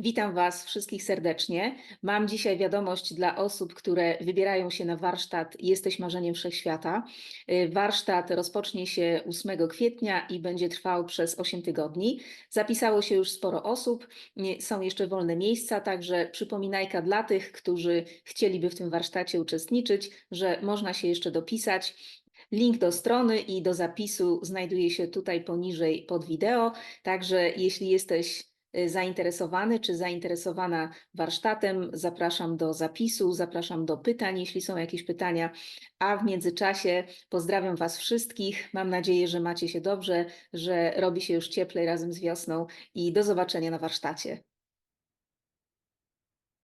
Witam Was wszystkich serdecznie. Mam dzisiaj wiadomość dla osób, które wybierają się na warsztat Jesteś marzeniem wszechświata. Y, Warsztat rozpocznie się 8 kwietnia i będzie trwał przez 8 tygodni. Zapisało się już sporo osób, nie- są jeszcze wolne miejsca, także przypominajka dla tych, którzy chcieliby w tym warsztacie uczestniczyć, że można się jeszcze dopisać. Link do strony i do zapisu znajduje się tutaj poniżej pod wideo. Także jeśli jesteś y, zainteresowany czy zainteresowana warsztatem, zapraszam do zapisu, zapraszam do pytań, jeśli są jakieś pytania. A w międzyczasie pozdrawiam Was wszystkich. Mam nadzieję, że macie się dobrze, że robi się już cieplej razem z wiosną i do zobaczenia na warsztacie.